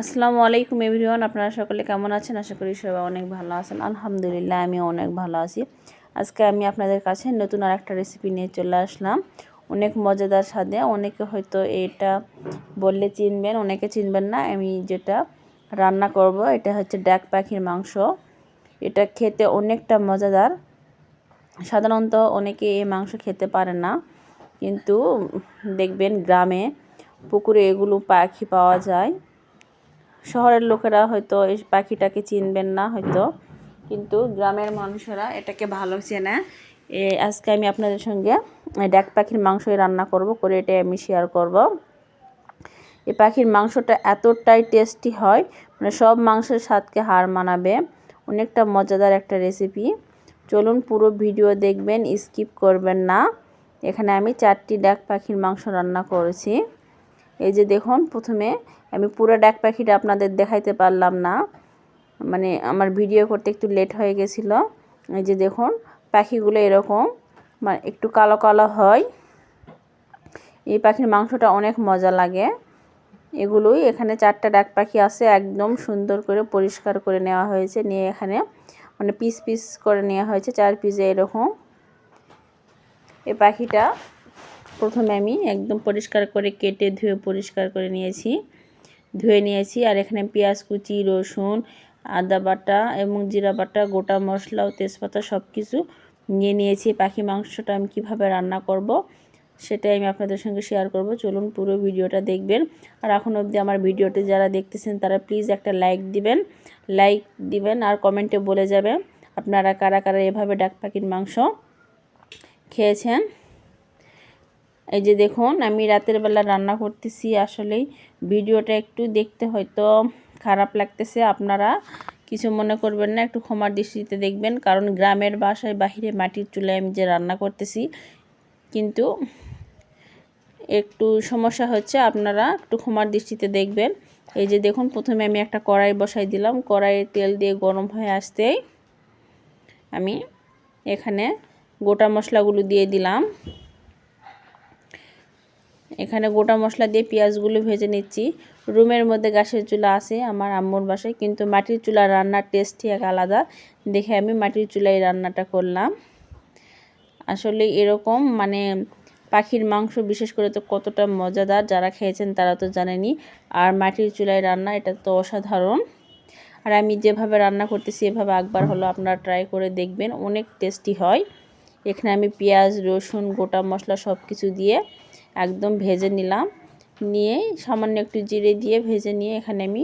আসসালামু আলাইকুম এভরিওয়ান, আপনারা সকলে কেমন আছেন? আশা করি সবাই অনেক ভালো আছেন। আলহামদুলিল্লাহ আমি অনেক ভালো আছি। আজকে আমি আপনাদের কাছে নতুন আর একটা রেসিপি নিয়ে চলে আসলাম। অনেক মজাদার স্বাদে। অনেকে হয়তো এটা বললে চিনবেন, অনেকে চিনবেন না। আমি যেটা রান্না করব, এটা হচ্ছে ডাক পাখির মাংস। এটা খেতে অনেকটা মজাদার। সাধারণত অনেকে এই মাংস খেতে পারে না। কিন্তু দেখবেন গ্রামে পুকুরে এগুলো পাখি পাওয়া যায়। শহরের লোকেরা হয়তো এই পাখিটাকে চিনবেন না হয়তো, কিন্তু গ্রামের মানুষেরা এটাকে ভালো চেনে। আজকে আমি আপনাদের সঙ্গে ডাক পাখির মাংসই রান্না করব, করে এটা আমি শেয়ার করব। এই পাখির মাংসটা এতটাই টেস্টি হয় মানে সব মাংসের স্বাদকে হার মানাবে। অনেকটা মজাদার একটা রেসিপি চলুন পুরো ভিডিও দেখবেন স্কিপ করবেন না। এখানে আমি চারটি ডাক পাখির মাংস রান্না করেছি। এই যে দেখুন, প্রথমে আমি পুরো ডাক পাখিটা আপনাদের দেখাইতে পারলাম না। মানে আমার ভিডিও করতে একটু লেট হয়ে গেছিল। এই যে দেখুন, পাখিগুলো এরকম মানে একটু কালো কালো হয়। এই পাখির মাংসটা অনেক মজা লাগে। এগুলোই এখানে চারটা ডাক পাখি আছে, একদম সুন্দর করে পরিষ্কার করে নেওয়া হয়েছে, নিয়ে এখানে মানে পিস পিস করে নেওয়া হয়েছে, চার পিসে এরকম। এই পাখিটা প্রথমে আমি একদম পরিষ্কার করে কেটে ধুয়ে পরিষ্কার করে নিয়েছি। ধুয়ে নিয়েছি আর এখানে পেঁয়াজ কুচি, রসুন, আদা বাটা এবং জিরা বাটা, গোটা মশলা ও তেজপাতা সব কিছু নিয়ে নিয়েছি। পাখি মাংসটা আমি কীভাবে রান্না করব সেটাই আমি আপনাদের সঙ্গে শেয়ার করব। চলুন পুরো ভিডিওটা দেখবেন। আর এখন অবধি আমার ভিডিওটি যারা দেখতেছেন, তারা প্লিজ একটা লাইক দিবেন। লাইক দিবেন আর কমেন্টে বলে যাবে আপনারা কারা কারা এভাবে ডাক পাখির মাংস খেয়েছেন। এই যে দেখুন, আমি রাতের বেলা রান্না করতেছি। আসলেই ভিডিওটা একটু দেখতে হয়তো খারাপ লাগতেছে। আপনারা কিছু মনে করবেন না, একটু ক্ষমার দৃষ্টিতে দেখবেন। কারণ গ্রামের বাসায় বাহিরে মাটির চুলায় আমি যে রান্না করতেছি, কিন্তু একটু সমস্যা হচ্ছে, আপনারা একটু ক্ষমার দৃষ্টিতে দেখবেন। এই যে দেখুন, প্রথমে আমি একটা কড়াই বসাই দিলাম। কড়াইয়ে তেল দিয়ে গরম হয়ে আসতেই আমি এখানে গোটা মশলাগুলো দিয়ে দিলাম। এখানে গোটা মশলা দিয়ে পেঁয়াজগুলো ভেজে নিচ্ছি। রুমের মধ্যে গ্যাসের চুলা আছে আমার আম্মুর বাসায়, কিন্তু মাটির চুলা রান্নার টেস্টই এক আলাদা। দেখে আমি মাটির চুলায় রান্নাটা করলাম। আসলে এরকম মানে পাখির মাংস বিশেষ করে তো কতটা মজাদার, যারা খেয়েছেন তারা তো জানেনি আর মাটির চুলায় রান্না, এটা তো অসাধারণ। আর আমি যেভাবে রান্না করতেছি, এভাবে একবার হলো আপনারা ট্রাই করে দেখবেন, অনেক টেস্টি হয়। এখানে আমি পেঁয়াজ, রসুন, গোটা মশলা সব কিছু দিয়ে একদম ভেজে নিলাম। নিয়ে সামান্য একটু জিরে দিয়ে ভেজে নিয়ে এখানে আমি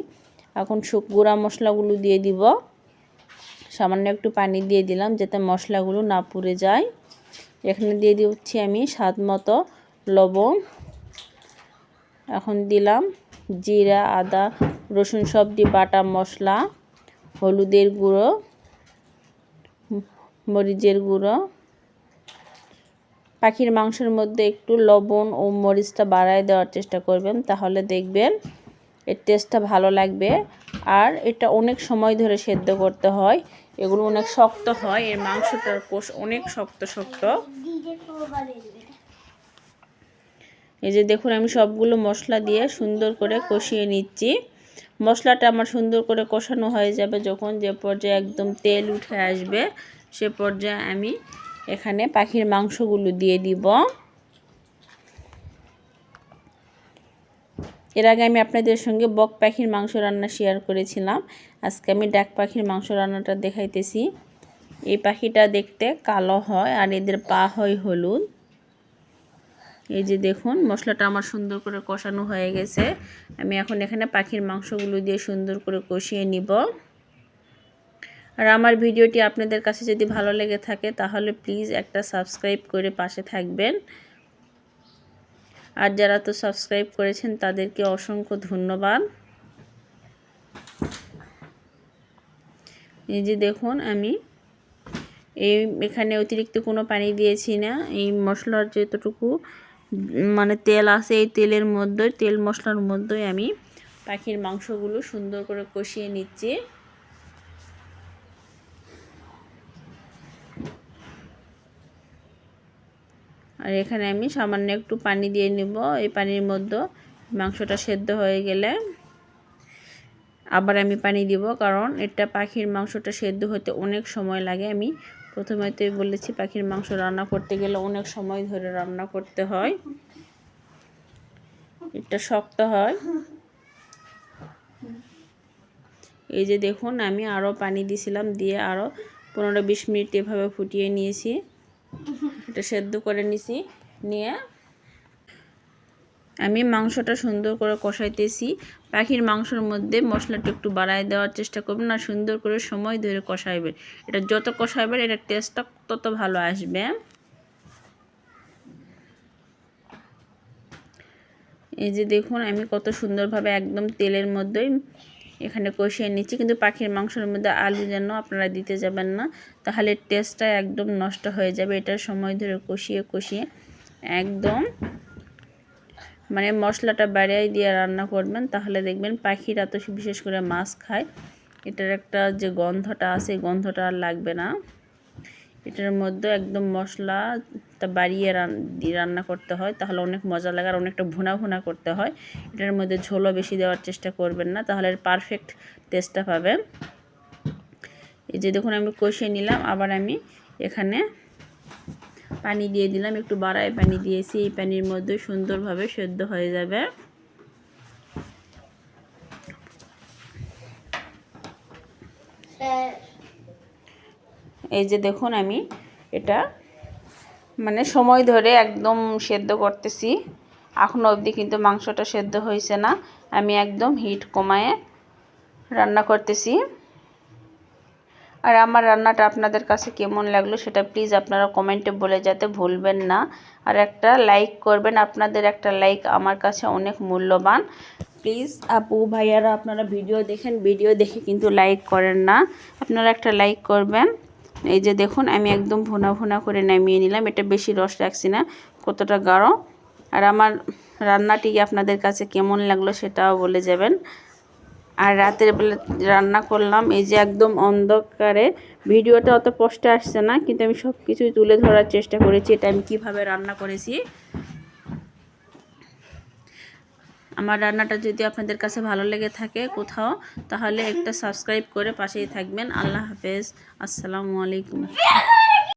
এখন শুক গুঁড়া মশলাগুলো দিয়ে দিব। সামান্য একটু পানি দিয়ে দিলাম যাতে মশলাগুলো না পুড়ে যায়। এখানে দিয়ে দিচ্ছি আমি স্বাদ মতো লবণ। এখন দিলাম জিরা, আদা, রসুন সব দিয়ে বাটা, মশলা, হলুদের গুঁড়ো, মরিচের গুঁড়ো। পাখির মাংসের মধ্যে একটু লবণ ও মরিচটা বাড়ায় দেওয়ার চেষ্টা করবেন, তাহলে দেখবেন এর টেস্টটা ভালো লাগবে। আর এটা অনেক সময় ধরে সেদ্ধ করতে হয়, এগুলো অনেক শক্ত হয়, এর মাংসটার কোষ অনেক শক্ত শক্ত। এই যে দেখুন, আমি সবগুলো মশলা দিয়ে সুন্দর করে কষিয়ে নিচ্ছি। মশলাটা আমার সুন্দর করে কষানো হয়ে যাবে যখন যে পর্যায়ে একদম তেল উঠে আসবে, সে পর্যায়ে আমি এখানে পাখির মাংসগুলো দিয়ে দিব। এর আগে আমি আপনাদের সঙ্গে বক পাখির মাংস রান্না শেয়ার করেছিলাম। আজকে আমি ডাক পাখির মাংস রান্নাটা দেখাইতেছি। এই পাখিটা দেখতে কালো হয় আর এদের পা হয় হলুদ। এই যে দেখুন, মশলাটা আমার সুন্দর করে কষানো হয়ে গেছে। আমি এখন এখানে পাখির মাংসগুলো দিয়ে সুন্দর করে কষিয়ে নিব। আর আমার ভিডিওটি আপনাদের কাছে যদি ভালো লেগে থাকে, তাহলে প্লিজ একটা সাবস্ক্রাইব করে পাশে থাকবেন। আর যারা তো সাবস্ক্রাইব করেছেন, তাদেরকে অসংখ্য ধন্যবাদ। এই যে দেখুন আমি, এই এখানে অতিরিক্ত কোনো পানি দিয়েছি না। এই মশলার যতটুকু মানে তেল আছে, এই তেলের মধ্যে, তেল মশলার মধ্যেই আমি পাখির মাংসগুলো সুন্দর করে কষিয়ে নিচ্ছি। আর এখানে আমি সামান্য একটু পানি দিয়ে নিব। এই পানির মধ্যে মাংসটা সেদ্ধ হয়ে গেলে আবার আমি পানি দিব, কারণ এটা পাখির মাংসটা সেদ্ধ হতে অনেক সময় লাগে। আমি প্রথমেতেই বলেছি পাখির মাংস রান্না করতে গেলে অনেক সময় ধরে রান্না করতে হয়। এটা শক্ত হয়। এই যে দেখুন, আমি আরও পানি দিয়েছিলাম, দিয়ে আরও পনেরো বিশ মিনিট এভাবে ফুটিয়ে নিয়েছি। এটা সেদ্ধ করে নিছি, নিয়ে আমি মাংসটা সুন্দর করে কষাইতেছি। পাখির মাংসের মধ্যে মশলাটা একটু বাড়ায় দেওয়ার চেষ্টা করবেন আর সুন্দর করে সময় ধরে কষাইবেন। এটা যত কষাইবেন এটা টেস্টটা তত ভালো আসবে। এই যে দেখুন, আমি কত সুন্দরভাবে একদম তেলের মধ্যেই এখানে কষিয়ে নিচ্ছি। কিন্তু পাখির মাংসের মধ্যে আলু যেন আপনারা দিতে যাবেন না, তাহলে টেস্টটা একদম নষ্ট হয়ে যাবে। এটার সময় ধরে কষিয়ে কষিয়ে একদম মানে মশলাটা বাড়িয়ে দিয়ে রান্না করবেন। তাহলে দেখবেন পাখিরা তো বিশেষ করে মাছ খায়। এটার একটা যে গন্ধটা আছে, গন্ধটা আর লাগবে না। এটার মধ্যে একদম মশলাটা বাড়িয়ে রান্না করতে হয়। তাহলে অনেক মজা লাগে আর অনেকটা ভুনা ভুনা করতে হয়। এটার মধ্যে ঝোলও বেশি দেওয়ার চেষ্টা করবেন না, তাহলে পারফেক্ট টেস্টটা পাবেন এই যে দেখুন, আমি কষিয়ে নিলাম। আবার আমি এখানে পানি দিয়ে দিলাম। একটু বাড়ায় পানি দিয়েছি। এই পানির মধ্যে সুন্দরভাবে সেদ্ধ হয়ে যাবে। এই যে দেখুন আমি এটা মানে সময় ধরে একদম সেদ্ধ করতেছি। এখনও অবধি কিন্তু মাংসটা সেদ্ধ হয়েছে না। আমি একদম হিট কমায়ে রান্না করতেছি। আর আমার রান্নাটা আপনাদের কাছে কেমন লাগল সেটা প্লিজ আপনারা কমেন্টে বলে যাতে ভুলবেন না। আর একটা লাইক করবেন, আপনাদের একটা লাইক আমার কাছে অনেক মূল্যবান। প্লিজ আপু, ভাইয়ারা, আপনারা ভিডিও দেখেন ভিডিও দেখে কিন্তু লাইক করেন না। আপনারা একটা লাইক করবেন। এই যে দেখুন, আমি একদম ভুনা ভুনা করে নামিয়ে নিলাম। এটা বেশি রস রাখছি না, কতটা গাঢ়। আর আমার রান্নাটি আপনাদের কাছে কেমন লাগল সেটাও বলে যাবেন। আর রাতের বেলা রান্না করলাম, এই যে একদম অন্ধকারে। ভিডিওটা অত স্পষ্ট আসছে না, কিন্তু আমি সব কিছুই তুলে ধরার চেষ্টা করেছি, এটা আমি কীভাবে রান্না করেছি আমার রান্নাটা যদি আপনাদের কাছে ভালো লেগে থাকে কোথাও, তাহলে একটা সাবস্ক্রাইব করে পাশেই থাকবেন। আল্লাহ হাফেজ। আসসালামু আলাইকুম।